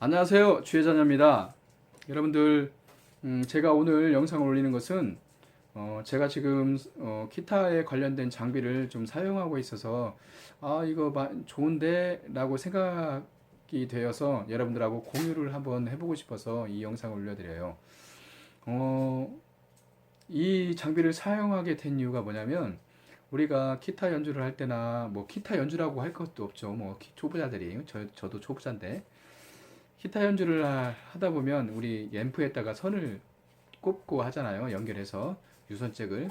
안녕하세요. 주혜자녀입니다. 여러분들 음, 제가 오늘 영상을 올리는 것은 어, 제가 지금 어, 기타에 관련된 장비를 좀 사용하고 있어서 아 이거 마- 좋은데? 라고 생각이 되어서 여러분들하고 공유를 한번 해보고 싶어서 이 영상을 올려드려요. 어, 이 장비를 사용하게 된 이유가 뭐냐면 우리가 기타 연주를 할 때나 뭐 기타 연주라고 할 것도 없죠. 뭐 기- 초보자들이. 저, 저도 초보자인데 기타 연주를 하- 하다 보면 우리 앰프에다가 선을 꼽고 하잖아요. 연결해서 유선잭을.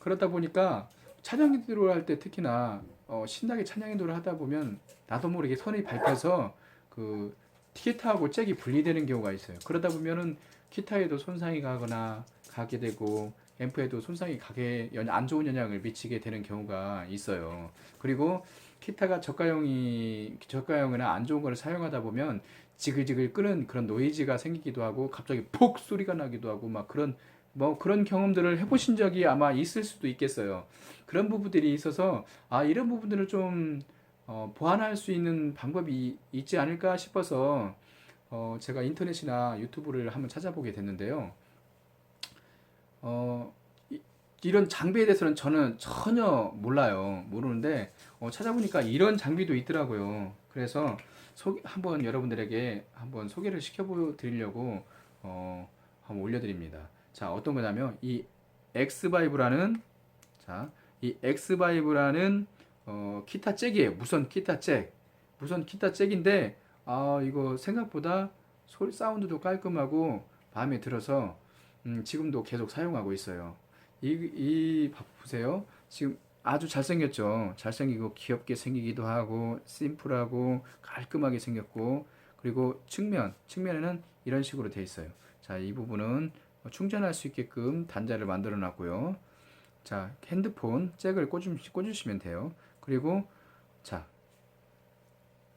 그러다 보니까 찬양 인도를 할 때 특히나 어, 신나게 찬양 인도를 하다 보면 나도 모르게 선이 밟혀서 그 기타하고 잭이 분리되는 경우가 있어요. 그러다 보면은 기타에도 손상이 가거나 가게 되고 앰프에도 손상이 가게 연- 안 좋은 영향을 미치게 되는 경우가 있어요. 그리고 기타가 저가형이 저가형이나 안 좋은 거를 사용하다 보면 지글지글 끄는 그런 노이즈가 생기기도 하고 갑자기 폭 소리가 나기도 하고 막 그런 뭐 그런 경험들을 해보신 적이 아마 있을 수도 있겠어요. 그런 부분들이 있어서 아 이런 부분들을 좀 어, 보완할 수 있는 방법이 있지 않을까 싶어서 어, 제가 인터넷이나 유튜브를 한번 찾아보게 됐는데요. 어, 이, 이런 장비에 대해서는 저는 전혀 몰라요. 모르는데 어, 찾아보니까 이런 장비도 있더라고요. 그래서 소, 한번 여러분들에게 한번 소개를 시켜드리려고 어, 한번 올려드립니다. 자, 어떤 거냐면 이 엑스바이브라는 자, 이 엑스바이브라는 어, 기타 잭이에요. 무선 기타 잭. 무선 기타 잭인데 아, 이거 생각보다 소리 사운드도 깔끔하고 마음에 들어서 음, 지금도 계속 사용하고 있어요. 이, 이 봐- 보세요. 지금 아주 잘생겼죠. 잘생기고 귀엽게 생기기도 하고 심플하고 깔끔하게 생겼고 그리고 측면 측면에는 이런 식으로 돼 있어요. 자, 이 부분은 충전할 수 있게끔 단자를 만들어 놨고요. 자, 핸드폰 잭을 꽂으, 꽂으시면 돼요. 그리고 자,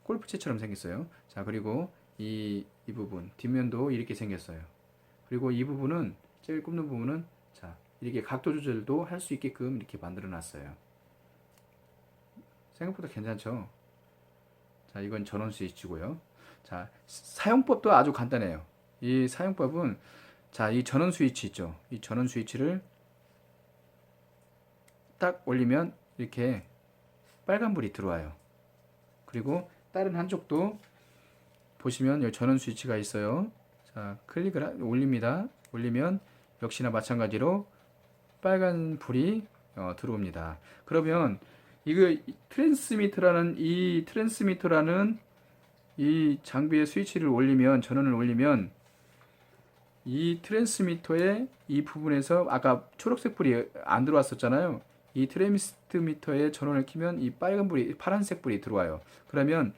골프채처럼 생겼어요. 자, 그리고 이, 이 부분 뒷면도 이렇게 생겼어요. 그리고 이 부분은 잭을 꼽는 부분은 자, 이렇게 각도 조절도 할 수 있게끔 이렇게 만들어 놨어요. 생각보다 괜찮죠? 자, 이건 전원 스위치고요. 자, 사용법도 아주 간단해요. 이 사용법은 자, 이 전원 스위치 있죠? 이 전원 스위치를 딱 올리면 이렇게 빨간불이 들어와요. 그리고 다른 한쪽도 보시면 여기 전원 스위치가 있어요. 자, 클릭을 하- 올립니다. 올리면 역시나 마찬가지로 빨간 불이 어, 들어옵니다. 그러면 이거 이 트랜스미터라는 이 트랜스미터라는 이 장비의 스위치를 올리면 전원을 올리면 이 트랜스미터의 이 부분에서 아까 초록색 불이 안 들어왔었잖아요. 이 트랜스미터의 전원을 키면 이 빨간 불이 파란색 불이 들어와요. 그러면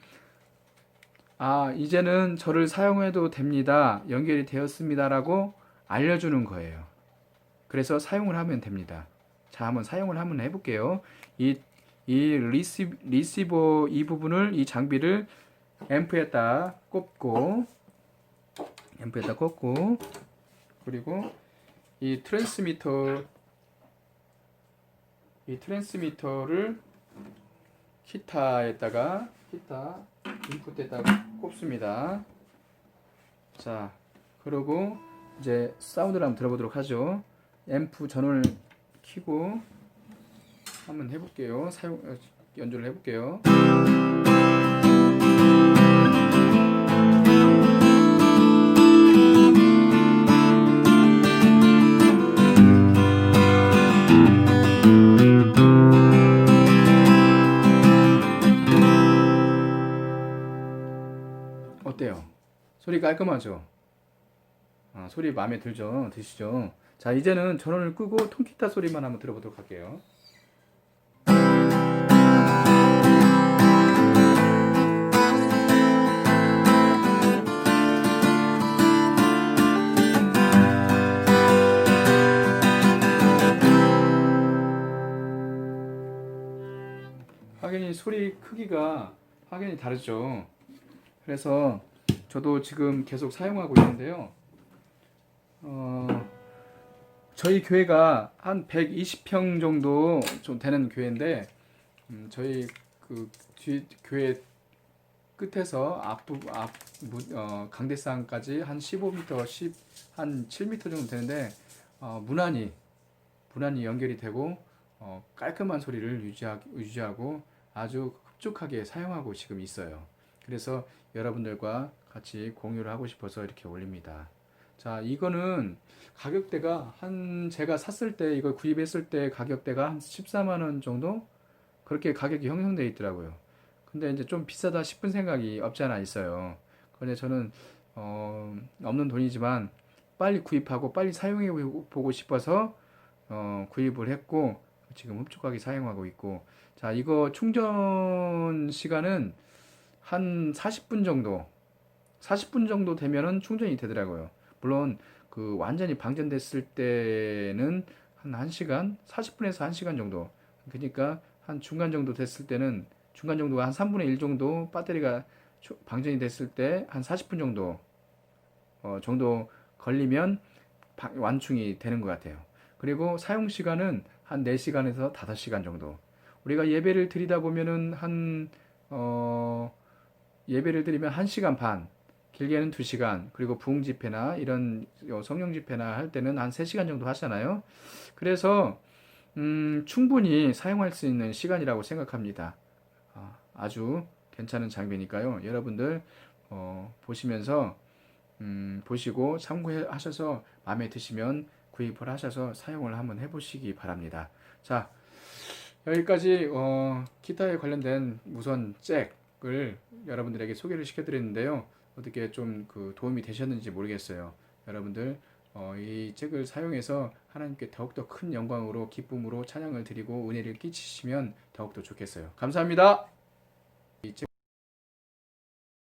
아 이제는 저를 사용해도 됩니다. 연결이 되었습니다라고 알려주는 거예요. 그래서 사용을 하면 됩니다. 자, 한번 사용을 한번 해볼게요. 이, 이 리시, 리시버 이 부분을, 이 장비를 앰프에다 꼽고, 앰프에다 꼽고, 그리고 이 트랜스미터, 이 트랜스미터를 기타에다가, 기타 인풋에다가 꼽습니다. 자, 그러고 이제 사운드를 한번 들어보도록 하죠. 앰프 전원을 켜고 한번 해볼게요. 사용 어, 연주를 해볼게요. 어때요? 소리 깔끔하죠? 아, 소리 마음에 들죠? 드시죠? 자, 이제는 전원을 끄고 통기타 소리만 한번 들어보도록 할게요. 확연히 소리 크기가 확연히 다르죠. 그래서 저도 지금 계속 사용하고 있는데요. 어, 저희 교회가 한 120평 정도 좀 되는 교회인데 음, 저희 그 뒤, 교회 끝에서 앞부 앞 무- 어, 강대상까지 한 15m, 10, 한 7m 정도 되는데 어, 무난히 무난히 연결이 되고 어, 깔끔한 소리를 유지하, 유지하고 아주 흡족하게 사용하고 지금 있어요. 그래서 여러분들과 같이 공유를 하고 싶어서 이렇게 올립니다. 자, 이거는 가격대가 한 제가 샀을 때 이걸 구입했을 때 가격대가 한 14만 원 정도 그렇게 가격이 형성되어 있더라고요. 근데 이제 좀 비싸다 싶은 생각이 없지 않아 있어요. 그런데 저는 어, 없는 돈이지만 빨리 구입하고 빨리 사용해 보고 싶어서 어, 구입을 했고 지금 흡족하게 사용하고 있고 자 이거 충전 시간은 한 40분 정도 40분 정도 되면은 충전이 되더라고요. 물론 그 완전히 방전됐을 때는 한 1시간 40분에서 1시간 정도 그러니까 한 중간 정도 됐을 때는 중간 정도가 한 3분의 1 정도 배터리가 초- 방전이 됐을 때 한 40분 정도 어, 정도 걸리면 방- 완충이 되는 것 같아요. 그리고 사용 시간은 한 4시간에서 5시간 정도. 우리가 예배를 드리다 보면은 한 어, 예배를 드리면 1시간 반, 길게는 2시간, 그리고 부흥 집회나 이런 어, 성령 집회나 할 때는 한 3시간 정도 하잖아요. 그래서 음, 충분히 사용할 수 있는 시간이라고 생각합니다. 아, 아주 괜찮은 장비니까요. 여러분들 어, 보시면서 음, 보시고 참고하셔서 마음에 드시면 구입을 하셔서 사용을 한번 해보시기 바랍니다. 자, 여기까지 어, 기타에 관련된 무선 잭을 여러분들에게 소개를 시켜드렸는데요. 어떻게 좀 그 도움이 되셨는지 모르겠어요. 여러분들 어, 이 잭을 사용해서 하나님께 더욱더 큰 영광으로 기쁨으로 찬양을 드리고 은혜를 끼치시면 더욱더 좋겠어요. 감사합니다.